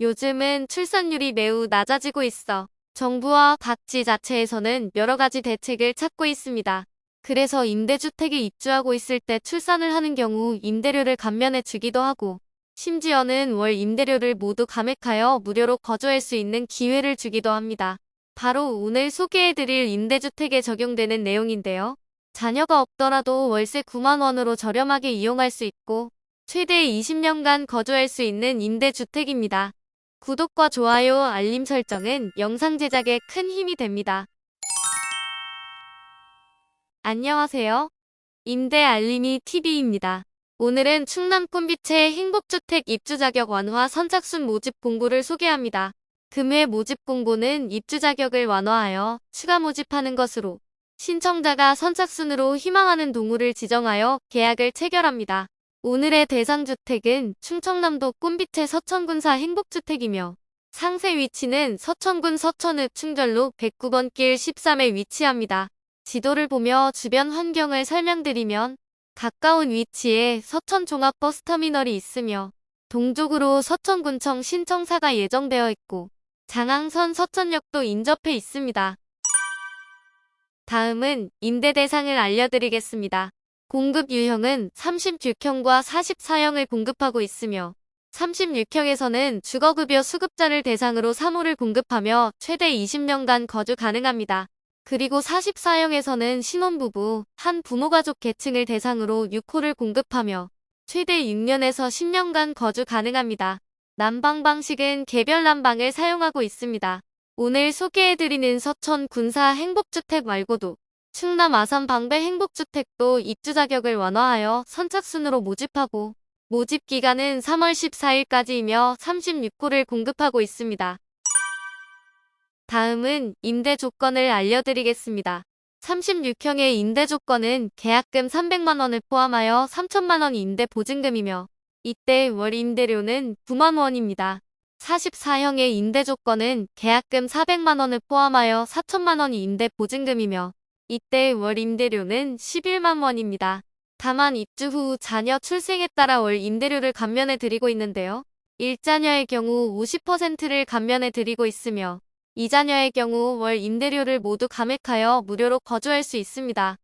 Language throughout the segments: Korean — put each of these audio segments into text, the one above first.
요즘은 출산율이 매우 낮아지고 있어 정부와 각 지자체에서는 여러 가지 대책을 찾고 있습니다. 그래서 임대주택에 입주하고 있을 때 출산을 하는 경우 임대료를 감면해 주기도 하고 심지어는 월 임대료를 모두 감액하여 무료로 거주할 수 있는 기회를 주기도 합니다. 바로 오늘 소개해드릴 임대주택에 적용되는 내용인데요. 자녀가 없더라도 월세 9만원으로 저렴하게 이용할 수 있고 최대 20년간 거주할 수 있는 임대주택입니다. 구독과 좋아요, 알림 설정은 영상 제작에 큰 힘이 됩니다. 안녕하세요. 임대 알림이 TV입니다. 오늘은 충남 콘비체의 행복주택 입주 자격 완화 선착순 모집 공고를 소개합니다. 금회 모집 공고는 입주 자격을 완화하여 추가 모집하는 것으로 신청자가 선착순으로 희망하는 동호를 지정하여 계약을 체결합니다. 오늘의 대상 주택은 충청남도 꼰비체 서천군사 행복주택이며 상세 위치는 서천군 서천읍 충절로 109번 길 13에 위치합니다. 지도를 보며 주변 환경을 설명드리면 가까운 위치에 서천 종합버스터미널이 있으며 동쪽으로 서천군청 신청사가 예정되어 있고 장항선 서천역도 인접해 있습니다. 다음은 임대 대상을 알려드리겠습니다. 공급 유형은 36형과 44형을 공급하고 있으며 36형에서는 주거급여 수급자를 대상으로 3호를 공급하며 최대 20년간 거주 가능합니다. 그리고 44형에서는 신혼부부, 한 부모가족 계층을 대상으로 6호를 공급하며 최대 6년에서 10년간 거주 가능합니다. 난방 방식은 개별 난방을 사용하고 있습니다. 오늘 소개해드리는 서천 군사 행복주택 말고도 충남 아산 방배 행복주택도 입주 자격을 완화하여 선착순으로 모집하고 모집 기간은 3월 14일까지이며 36호를 공급하고 있습니다. 다음은 임대 조건을 알려드리겠습니다. 36형의 임대 조건은 계약금 300만원을 포함하여 3천만원 임대 보증금이며 이때 월 임대료는 9만원입니다. 44형의 임대 조건은 계약금 400만원을 포함하여 4천만원 임대 보증금이며 이때 월 임대료는 11만 원입니다. 다만 입주 후 자녀 출생에 따라 월 임대료를 감면해 드리고 있는데요. 1자녀의 경우 50%를 감면해 드리고 있으며 2자녀의 경우 월 임대료를 모두 감액하여 무료로 거주할 수 있습니다.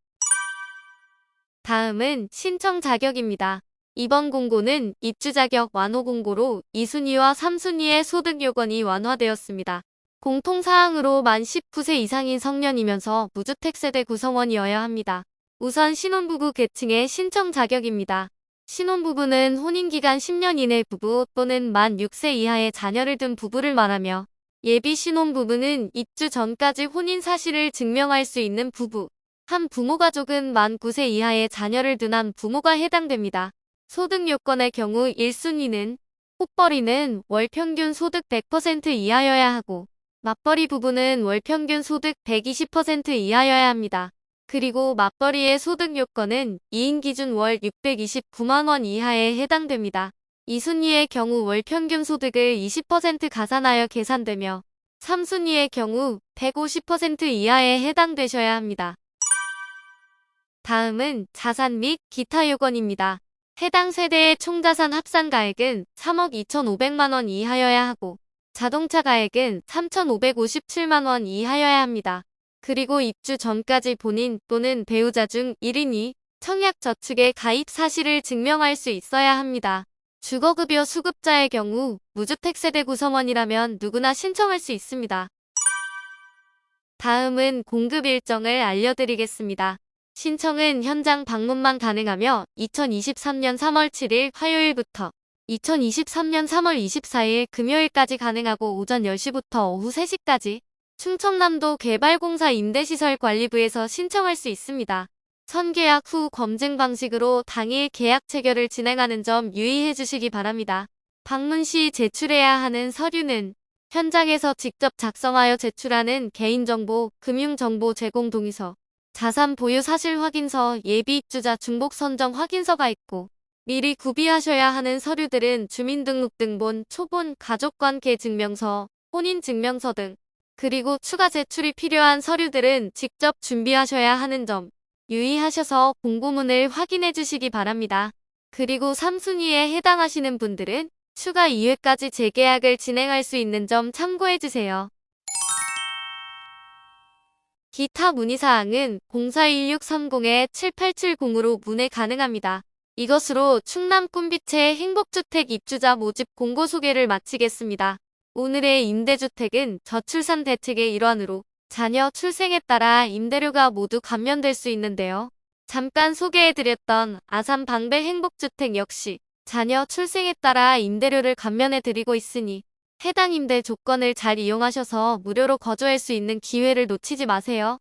다음은 신청 자격입니다. 이번 공고는 입주 자격 완호 공고로 2순위와 3순위의 소득 요건이 완화되었습니다. 공통사항으로 만 19세 이상인 성년이면서 무주택 세대 구성원이어야 합니다. 우선 신혼부부 계층의 신청 자격입니다. 신혼부부는 혼인기간 10년 이내 부부 또는 만 6세 이하의 자녀를 둔 부부를 말하며 예비 신혼부부는 입주 전까지 혼인 사실을 증명할 수 있는 부부. 한 부모 가족은 만 9세 이하의 자녀를 둔 한 부모가 해당됩니다. 소득 요건의 경우 1순위는 혹벌이는 월 평균 소득 100% 이하여야 하고 맞벌이 부부는 월 평균 소득 120% 이하여야 합니다. 그리고 맞벌이의 소득 요건은 2인 기준 월 629만원 이하에 해당됩니다. 2순위의 경우 월 평균 소득을 20% 가산하여 계산되며 3순위의 경우 150% 이하에 해당되셔야 합니다. 다음은 자산 및 기타 요건입니다. 해당 세대의 총자산 합산가액은 3억 2,500만원 이하여야 하고 자동차 가액은 3,557만원 이하여야 합니다. 그리고 입주 전까지 본인 또는 배우자 중 1인이 청약 저축의 가입 사실을 증명할 수 있어야 합니다. 주거급여 수급자의 경우 무주택 세대 구성원이라면 누구나 신청할 수 있습니다. 다음은 공급 일정을 알려드리겠습니다. 신청은 현장 방문만 가능하며 2023년 3월 7일 화요일부터 2023년 3월 24일 금요일까지 가능하고 오전 10시부터 오후 3시까지 충청남도 개발공사 임대시설관리부에서 신청할 수 있습니다. 선계약 후 검증 방식으로 당일 계약 체결을 진행하는 점 유의해 주시기 바랍니다. 방문 시 제출해야 하는 서류는 현장에서 직접 작성하여 제출하는 개인정보, 금융정보 제공 동의서, 자산 보유 사실 확인서, 예비 입주자 중복 선정 확인서가 있고 미리 구비하셔야 하는 서류들은 주민등록등본, 초본, 가족관계 증명서, 혼인증명서 등 그리고 추가 제출이 필요한 서류들은 직접 준비하셔야 하는 점 유의하셔서 공고문을 확인해 주시기 바랍니다. 그리고 3순위에 해당하시는 분들은 추가 2회까지 재계약을 진행할 수 있는 점 참고해 주세요. 기타 문의사항은 041630-7870으로 문의 가능합니다. 이것으로 충남 꿈빛의 행복주택 입주자 모집 공고 소개를 마치겠습니다. 오늘의 임대주택은 저출산 대책의 일환으로 자녀 출생에 따라 임대료가 모두 감면될 수 있는데요. 잠깐 소개해드렸던 아산 방배 행복주택 역시 자녀 출생에 따라 임대료를 감면해드리고 있으니 해당 임대 조건을 잘 이용하셔서 무료로 거주할 수 있는 기회를 놓치지 마세요.